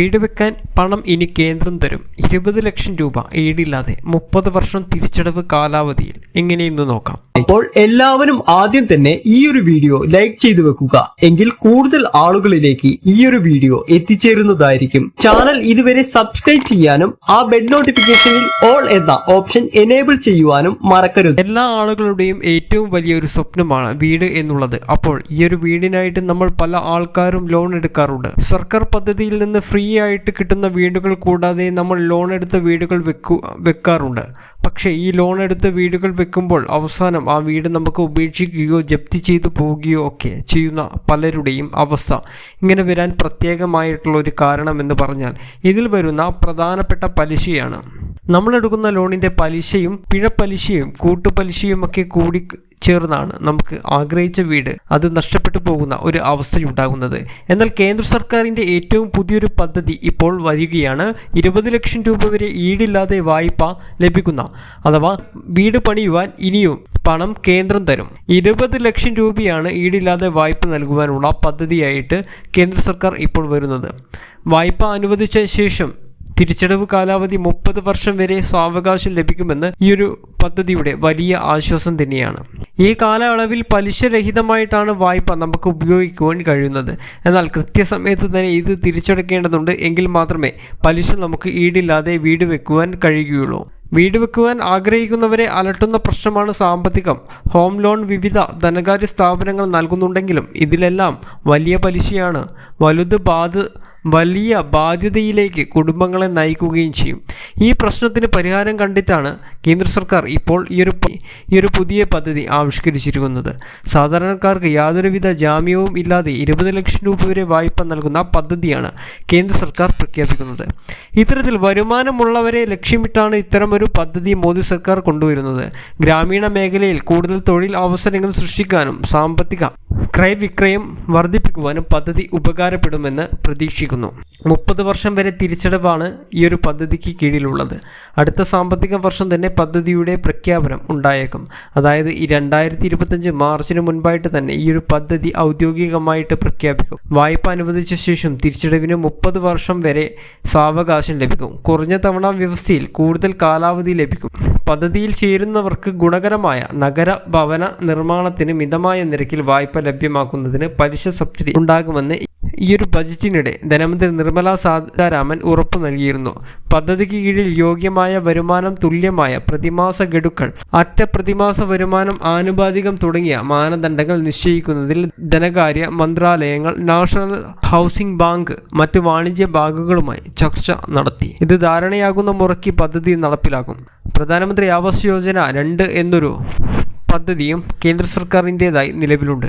വീട് വെക്കാൻ പണം ഇനി കേന്ദ്രം തരും. ഇരുപത് ലക്ഷം രൂപ ഈടില്ലാതെ മുപ്പത് വർഷം തിരിച്ചടവ് കാലാവധിയിൽ. എങ്ങനെയെന്ന് നോക്കാം? അപ്പോൾ എല്ലാവരും ആദ്യം തന്നെ ഈ ഒരു വീഡിയോ ലൈക്ക് ചെയ്തു വെക്കുക. എങ്കിൽ കൂടുതൽ ആളുകളിലേക്ക് ഈ ഒരു വീഡിയോ എത്തിച്ചേരുന്നതായിരിക്കും. ചാനൽ ഇതുവരെ സബ്സ്ക്രൈബ് ചെയ്യാനും ആ ബെഡ് നോട്ടിഫിക്കേഷനിൽ ഓൾ എന്ന ഓപ്ഷൻ എനേബിൾ ചെയ്യുവാനും മറക്കരുത്. എല്ലാ ആളുകളുടെയും ഏറ്റവും വലിയൊരു സ്വപ്നമാണ് വീട് എന്നുള്ളത്. അപ്പോൾ ഈ ഒരു വീടിനായിട്ട് നമ്മൾ പല ആൾക്കാരും ലോൺ എടുക്കാറുണ്ട്. സർക്കാർ പദ്ധതിയിൽ നിന്ന് ഫ്രീ ആയിട്ട് കിട്ടുന്ന വീടുകൾ കൂടാതെ നമ്മൾ ലോൺ എടുത്ത വീടുകൾ വെക്കു വെക്കാറുണ്ട്. പക്ഷേ ഈ ലോൺ എടുത്ത് വീടുകൾ വെക്കുമ്പോൾ അവസാനം ആ വീട് നമുക്ക് ഉപേക്ഷിക്കുകയോ ജപ്തി ചെയ്തു പോവുകയോ ഒക്കെ ചെയ്യുന്ന പലരുടെയും അവസ്ഥ. ഇങ്ങനെ വരാൻ പ്രത്യേകമായിട്ടുള്ള ഒരു കാരണമെന്ന് പറഞ്ഞാൽ ഇതിൽ വരുന്ന പ്രധാനപ്പെട്ട പലിശയാണ്. നമ്മളെടുക്കുന്ന ലോണിന്റെ പലിശയും പിഴപ്പലിശയും കൂട്ടുപലിശയും ഒക്കെ കൂടി ചേർന്നാണ് നമുക്ക് ആഗ്രഹിച്ച വീട് അത് നഷ്ടപ്പെട്ടു പോകുന്ന ഒരു അവസ്ഥയുണ്ടാകുന്നത് എന്നാൽ കേന്ദ്ര സർക്കാരിന്റെ ഏറ്റവും പുതിയൊരു പദ്ധതി ഇപ്പോൾ വരികയാണ്. ഇരുപത് ലക്ഷം രൂപ വരെ ഈടില്ലാതെ വായ്പ ലഭിക്കുന്ന അഥവാ വീട് പണിയുവാൻ ഇനിയും പണം കേന്ദ്രം തരും. ഇരുപത് ലക്ഷം രൂപയാണ് ഈടില്ലാതെ വായ്പ നൽകുവാനുള്ള പദ്ധതിയായിട്ട് കേന്ദ്ര സർക്കാർ ഇപ്പോൾ വരുന്നത്. വായ്പ അനുവദിച്ച ശേഷം തിരിച്ചടവ് കാലാവധി മുപ്പത് വർഷം വരെ സ്വാവകാശം ലഭിക്കുമെന്ന് ഈ ഒരു പദ്ധതിയുടെ വലിയ ആശ്വാസം തന്നെയാണ്. ഈ കാലയളവിൽ പലിശരഹിതമായിട്ടാണ് വായ്പ നമുക്ക് ഉപയോഗിക്കുവാൻ കഴിയുന്നത്. എന്നാൽ കൃത്യസമയത്ത് തന്നെ ഇത് തിരിച്ചടക്കേണ്ടതുണ്ട്. എങ്കിൽ മാത്രമേ പലിശ നമുക്ക് ഈടില്ലാതെ വീട് വെക്കുവാൻ കഴിയുകയുള്ളൂ. വീട് വെക്കുവാൻ ആഗ്രഹിക്കുന്നവരെ അലട്ടുന്ന പ്രശ്നമാണ് സാമ്പത്തികം. ഹോം ലോൺ വിവിധ ധനകാര്യ സ്ഥാപനങ്ങൾ നൽകുന്നുണ്ടെങ്കിലും ഇതിലെല്ലാം വലിയ പലിശയാണ്. വലുത് ബാധ വലിയ ബാധ്യതയിലേക്ക് കുടുംബങ്ങളെ നയിക്കുകയും ചെയ്യും. ഈ പ്രശ്നത്തിന് പരിഹാരം കണ്ടിട്ടാണ് കേന്ദ്ര സർക്കാർ ഇപ്പോൾ ഈ ഒരു ഈ ഒരു പുതിയ പദ്ധതി ആവിഷ്കരിച്ചിരിക്കുന്നത്. സാധാരണക്കാർക്ക് യാതൊരുവിധ ജാമ്യവും ഇല്ലാതെ ഇരുപത് ലക്ഷം രൂപ വരെ വായ്പ നൽകുന്ന പദ്ധതിയാണ് കേന്ദ്ര സർക്കാർ പ്രഖ്യാപിക്കുന്നത്. ഇത്തരത്തിൽ വരുമാനമുള്ളവരെ ലക്ഷ്യമിട്ടാണ് ഇത്തരമൊരു പദ്ധതി മോദി സർക്കാർ കൊണ്ടുവരുന്നത്. ഗ്രാമീണ മേഖലയിൽ കൂടുതൽ തൊഴിൽ അവസരങ്ങൾ സൃഷ്ടിക്കാനും സാമ്പത്തിക ക്രയവിക്രയം വർദ്ധിപ്പിക്കുവാനും പദ്ധതി ഉപകാരപ്പെടുമെന്ന് പ്രതീക്ഷിക്കുന്നു. മുപ്പത് വർഷം വരെ തിരിച്ചടവാണ് ഈ ഒരു പദ്ധതിക്ക് കീഴിലുള്ളത്. അടുത്ത സാമ്പത്തിക വർഷം തന്നെ പദ്ധതിയുടെ പ്രഖ്യാപനം ഉണ്ടായേക്കും. അതായത് ഈ രണ്ടായിരത്തി ഇരുപത്തഞ്ച് മാർച്ചിന് മുൻപായിട്ട് തന്നെ ഈ ഒരു പദ്ധതി ഔദ്യോഗികമായിട്ട് പ്രഖ്യാപിക്കും. വായ്പ അനുവദിച്ച ശേഷം തിരിച്ചടവിന് മുപ്പത് വർഷം വരെ സാവകാശം ലഭിക്കും. കുറഞ്ഞ തവണ വ്യവസ്ഥയിൽ കൂടുതൽ കാലാവധി ലഭിക്കും. പദ്ധതിയിൽ ചേരുന്നവർക്ക് ഗുണകരമായ നഗര ഭവന നിർമ്മാണത്തിന് മിതമായ നിരക്കിൽ വായ്പ ലഭ്യമാക്കുന്നതിന് പലിശ സബ്സിഡി ഉണ്ടാകുമെന്ന് ഈ ഒരു ബജറ്റിനിടെ ധനമന്ത്രി നിർമ്മല സീതാരാമൻ ഉറപ്പു നൽകിയിരുന്നു. പദ്ധതിക്ക് കീഴിൽ യോഗ്യമായ വരുമാനം തുല്യമായ പ്രതിമാസ ഗഡുക്കൾ അറ്റ പ്രതിമാസ വരുമാനം ആനുപാതികം തുടങ്ങിയ മാനദണ്ഡങ്ങൾ നിശ്ചയിക്കുന്നതിൽ ധനകാര്യ മന്ത്രാലയങ്ങൾ നാഷണൽ ഹൗസിംഗ് ബാങ്ക് മറ്റ് വാണിജ്യ ബാങ്കുകളുമായി ചർച്ച നടത്തി. ഇത് ധാരണയാകുന്ന മുറയ്ക്ക് പദ്ധതി നടപ്പിലാക്കും. പ്രധാനമന്ത്രി ആവാസ് യോജന രണ്ട് എന്നൊരു പദ്ധതിയും കേന്ദ്ര സർക്കാരിന്റെതായി നിലവിലുണ്ട്.